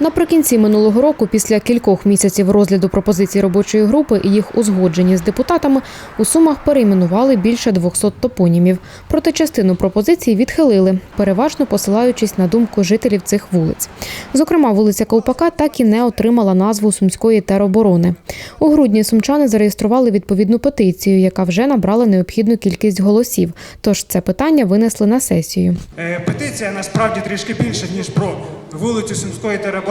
Наприкінці минулого року, після кількох місяців розгляду пропозицій робочої групи і їх узгодження з депутатами, у Сумах перейменували більше 200 топонімів. Проте частину пропозицій відхилили, переважно посилаючись на думку жителів цих вулиць. Зокрема, вулиця Ковпака так і не отримала назву Сумської тероборони. У грудні сумчани зареєстрували відповідну петицію, яка вже набрала необхідну кількість голосів. Тож це питання винесли на сесію. Е, Петиція насправді трішки більше, ніж про вулицю Сумської тероборони.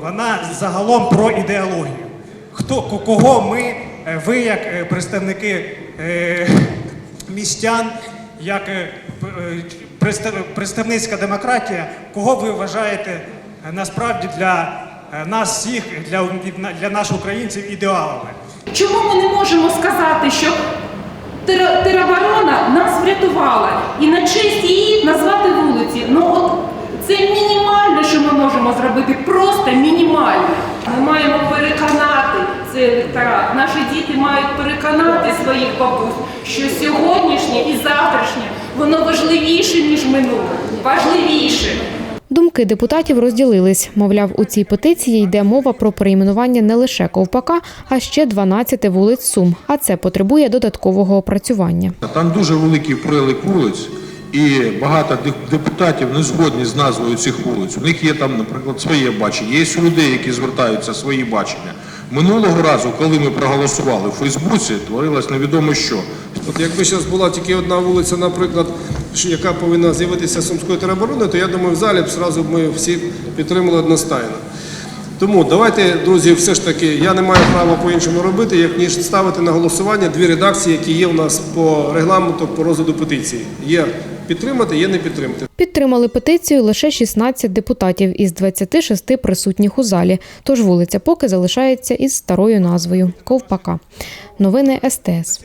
Вона загалом про ідеологію. Хто кого ми, е, ви як е, представники е, містян, як представницька демократія, кого ви вважаєте насправді для нас всіх, для, для наших українців ідеалами? Чому ми не можемо сказати, що тероборона нас врятувала і на честь її назвати вулиці? Ну от це мінімально, що ми можемо зробити, просто мінімально. Ми маємо переконати цей електорат. Наші діти мають переконати своїх бабусь, що сьогоднішнє і завтрашнє воно важливіше, ніж минуле. Важливіше. Думки депутатів розділились. Мовляв, у цій петиції йде мова про перейменування не лише ковпака, а ще 12 вулиць Сум. А це потребує додаткового опрацювання. Там дуже великий перелик вулиць, і багато депутатів не згодні з назвою цих вулиць. У них є там, наприклад, своє бачення. Є людей, які звертаються свої бачення. Минулого разу, коли ми проголосували в Фейсбуці, творилось невідомо що. От якби зараз була тільки одна вулиця, наприклад, яка повинна з'явитися Сумською теробороною, то я думаю, в залі б зразу ми всі підтримали одностайно. Тому давайте, друзі, все ж таки, я не маю права по-іншому робити, як ніж ставити на голосування дві редакції, які є у нас по регламенту по розгляду петиції. Є підтримати, є не підтримати. Підтримали петицію лише 16 депутатів із 26 присутніх у залі. Тож вулиця поки залишається із старою назвою Ковпака. Новини СТС.